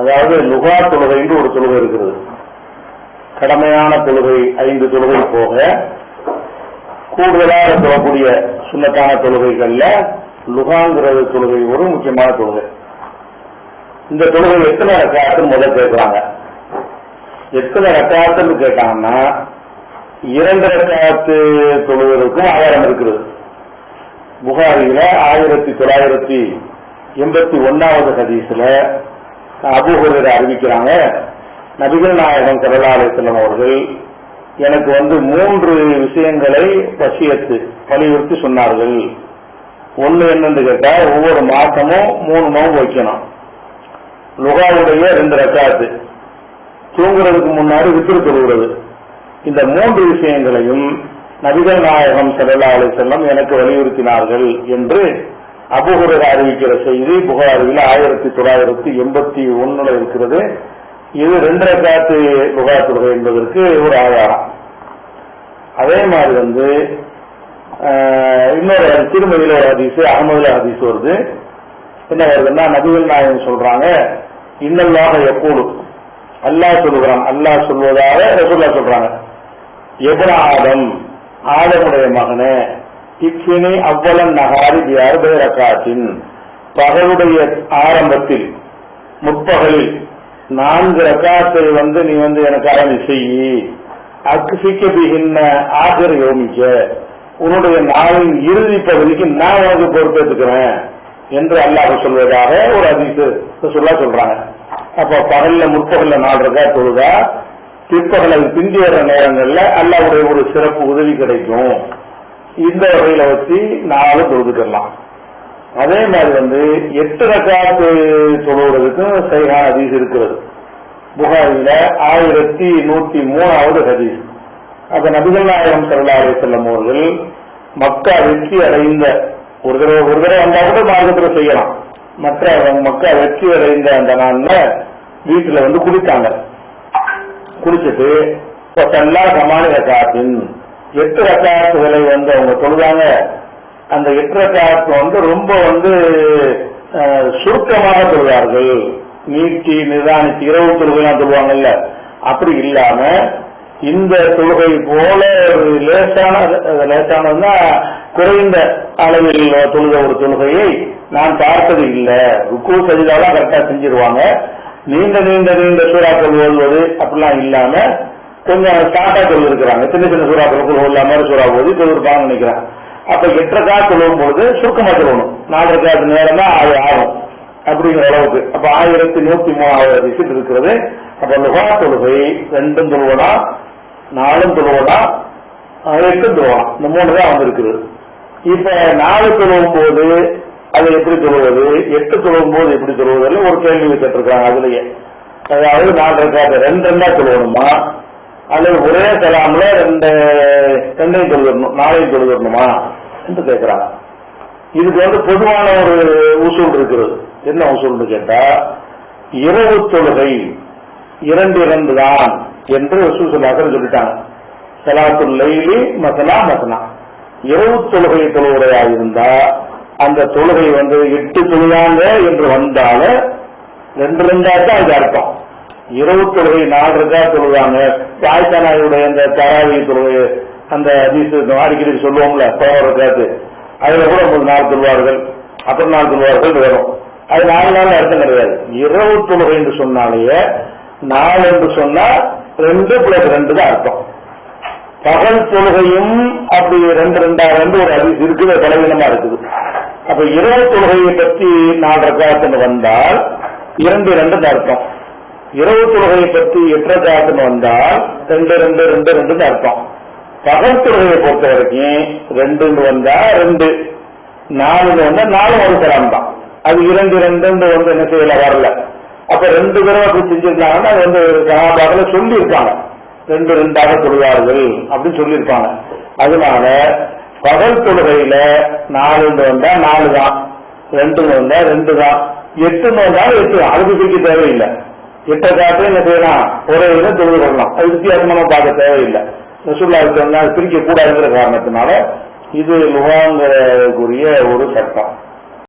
அதாவது லுகா தொழுகைன்னு ஒரு தொழுகை இருக்கிறது. கடமையான தொழுகை ஐந்து தொழுகை போக கூடுதலாக சொல்லக்கூடிய சுண்ணத்தான தொழுகைகள்ல லுகாங்கிறது தொழுகை ஒரு முக்கியமான தொழுகை. இந்த தொழுகை எத்தனை ரக்காத்துன்னு முதல் கேட்கிறாங்க எத்தனை ரக்காத்துன்னு கேட்டாங்கன்னா இரண்டு ரக்காத்து தொழுவதற்கும் ஆதாரம் இருக்கிறது. புகாரியில ஆயிரத்தி தொள்ளாயிரத்தி எண்பத்தி ஒன்னாவது ஹதீஸ்ல அபுஹுரர் அறிவிக்கிறாங்க. நபிகள் நாயகம் சல்லல்லாஹு அவர்கள் எனக்கு வந்து மூன்று விஷயங்களை வசியத்து வலியுறுத்தி சொன்னார்கள். ஒன்று என்னன்னு கேட்டால் ஒவ்வொரு மாசமும் மூணு நோம்பு வைக்கணும். லுகாவுடைய ரெண்டு ரக்காத்து. தூங்குறதுக்கு முன்னாடி வித்திரு தொழுகிறது. இந்த மூன்று விஷயங்களையும் நபிகள் நாயகம் ஸல்லல்லாஹு எனக்கு வலியுறுத்தினார்கள் என்று அபுகுரர் அறிவிக்கிற செய்தி புகாரில் ஆயிரத்தி தொள்ளாயிரத்தி எண்பத்தி ஒன்னுல இருக்கிறது. இது ரெண்டரை காத்து புகார் தொழுகை என்பதற்கு ஒரு ஆதாரம். அதே மாதிரி வந்து இன்னொரு திருமதியில ஒரு ஹதீஸ் அகமதுல ஹதீஸ் வருது. என்ன வருதுன்னா நபிகள் நாயகம் சொல்றாங்க இன்னல்லாக எப்போதும் அல்லாஹ் சொல்லுகிறான் அல்லாஹ் சொல்வதாக ரசூல்லா சொல்றாங்க. எபுன ஆதம் ஆதமுடைய மகனே இக்கினி அவ்வளன் நகாரி அறுபது ரக்காத்தின் பகலுடைய ஆரம்பத்தில் முற்பகலில் நான்கு ரகாத்தை வந்து நீ வந்து எனக்கு அரணி செய்யி அக்கு சிக்கபிகின்ன ஆசிர யோமிக்க. உன்னுடைய நாளின் இறுதி பகுதிக்கு நான் உனக்கு பொறுப்பேற்றுக்கிறேன் என்று அல்லாஹ் சொல்வதாக ஒரு அதிசு சொல்ல சொல்றாங்க. அப்ப பகல்ல முற்பகல்ல நாலு ரக்கா தொழுதா? பிற்பகல் பிந்தி வர நேரங்கள்ல அல்லாவுடைய ஒரு சிறப்பு உதவி கிடைக்கும். இந்த வகையில வச்சு நாலு தொழுதுக்கலாம் அதே மாதிரி வந்து எட்டு ரக்காத்து தொழுவதற்கும் சரியான ஹதீஸ் இருக்கிறது. புகாரில ஆயிரத்தி நூத்தி மூணாவது ஹதீஸ். அப்ப நபிகள் நாயகம் ஸல்லல்லாஹு அலைஹி அவர்கள் மக்கா வெற்றி அடைந்த ஒரு தடவை ஒரு தடவை வந்தா கூட மார்க்கத்தில் செய்யலாம். மற்ற மக்கா வெற்றி அடைந்த அந்த நாள்ல வீட்டுல வந்து குளித்தாங்க குளிச்சுட்டு இப்ப சல்லா சமானி எட்டு ரக்காத்துகளை வந்து அவங்க சொல்லுவாங்க அந்த எட்டு ரக்காத்து வந்து ரொம்ப வந்து சுருக்கமாக சொல்வார்கள். நீட்டி நிதானித்து இரவு தொழுகைலாம் சொல்லுவாங்கல்ல. அப்படி இல்லாம இந்த தொழுகை போல ஒரு லேசான லேசானதுன்னா குறைந்த அளவில் தொழுத ஒரு தொழுகையை நான் பார்த்தது இல்லை. ருக்கு சஜிதாலாம் கரெக்டா செஞ்சிருவாங்க. நீண்ட நீண்ட நீண்ட சூறாக்கள் ஓதுவது அப்படிலாம் இல்லாம கொஞ்சம் ஷார்ட்டா சொல்லி இருக்கிறாங்க சின்ன சின்ன சூறாக்கள் ஓதுல மாதிரி சூறா ஓதி சொல்லிருப்பாங்கன்னு நினைக்கிறேன் அப்ப எட்டரைக்கா சொல்லும் பொழுது சுருக்கமா சொல்லணும். நாலரைக்கா நேரம் தான் அது ஆகும். அப்படிங்கிற அளவுக்கு. அப்ப ஆயிரத்தி நூத்தி மூணாவது விசிட் இருக்கிறது. அப்ப லுகா தொழுகை ரெண்டும் தொழுவனா நாலும் தொழுவனா எட்டும் தொழுவலாம் இந்த மூணு தான் வந்திருக்குது. இப்ப நாலு தொழுவும் போது அது எப்படி தொழுவது? எட்டு தொழுவும் போது எப்படி தொழுவதில் ஒரு கேள்வி கேட்டிருக்காங்க அதுலயே. அதாவது நாலு ரெண்டு ரெண்டா தொழுவணுமா? அல்லது ஒரே கலாமில் ரெண்டு ரெண்டையும் தொழுவிடணும் நாளையும் தொழுவிடணுமா என்று கேட்கிறாங்க. இதுக்கு வந்து பொதுவான ஒரு உசூல் இருக்கிறது. என்ன உசூல்னு கேட்டா இரவு தொழுகை இரண்டு இரண்டு தான் என்று ரசூல் சொல்லிட்டாங்க. சலாத்துல் லைலி மசனா மசனா. இரவு தொழுகை தொழுவுரையா இருந்தா அந்த தொழுகை வந்து எட்டு தொழுதாங்க என்று வந்தாலும் ரெண்டு ரெண்டா தான் இது அர்த்தம். இரவு தொழுகை நாலு ரெண்டா தொழுதாங்க ஆயிஷா அந்த தராவி தொழுகை அந்த அடிக்கடி சொல்லுவோம்ல பதினோரு காத்து அதுல கூட உங்களுக்கு நாள் தொழுவார்கள் அப்புறம் நாள் தொழுவார்கள் வரும். அது நாலு நாள் அர்த்தம் கிடையாது. இரவு தொழுகை என்று சொன்னாலேயே நாலு என்று சொன்னா ரெண்டு பிளஸ் ரெண்டு தான் அர்த்தம். பகல் தொழுகையும் அப்படி ரெண்டு ரெண்டா ரெண்டு ஒரு ஹதீஸ் இருக்குது அது பலவீனமா இருக்குது. அப்ப இரவு தொழுகையை பற்றி நாலு ரக்காத்துன்னு வந்தால் இரண்டு ரெண்டு அர்த்தம். இரவு தொழுகையை பற்றி எட்டு ரக்காத்துன்னு வந்தால் ரெண்டு ரெண்டு ரெண்டு ரெண்டு அர்த்தம். பகல் தொழுகையை பொறுத்த வரைக்கும் ரெண்டுன்னு வந்தா ரெண்டு. நாலுன்னு வந்தா நாலு ஒரு கலாம் தான். அது இரண்டு ரெண்டு வந்து என்ன செய்யல வரல. அப்ப ரெண்டு தடவை அப்படி செஞ்சிருந்தாங்கன்னா அது வந்து சகாபாக்களை ரெண்டு ரெண்டாக தொழுவார்கள் அப்படின்னு சொல்லியிருப்பாங்க அதனால பகல் தொழுகையில நாலுன்னு வந்தா நாலு தான் ரெண்டுன்னு வந்தா ரெண்டு தான் எட்டுன்னு வந்தாலும் எட்டு தான் அதுக்கு பிரிக்க தேவையில்லை. இட்ட காட்டு என்ன செய்யலாம்? ஒரே இதில் தொழுது கொள்ளலாம் அது வித்தியாசமா பார்க்க தேவையில்லை. ரசூல்லாவுக்கு வந்து பிரிக்க கூடாதுங்கிற காரணத்தினால இது லுகாங்கிறக்குரிய ஒரு சட்டம்.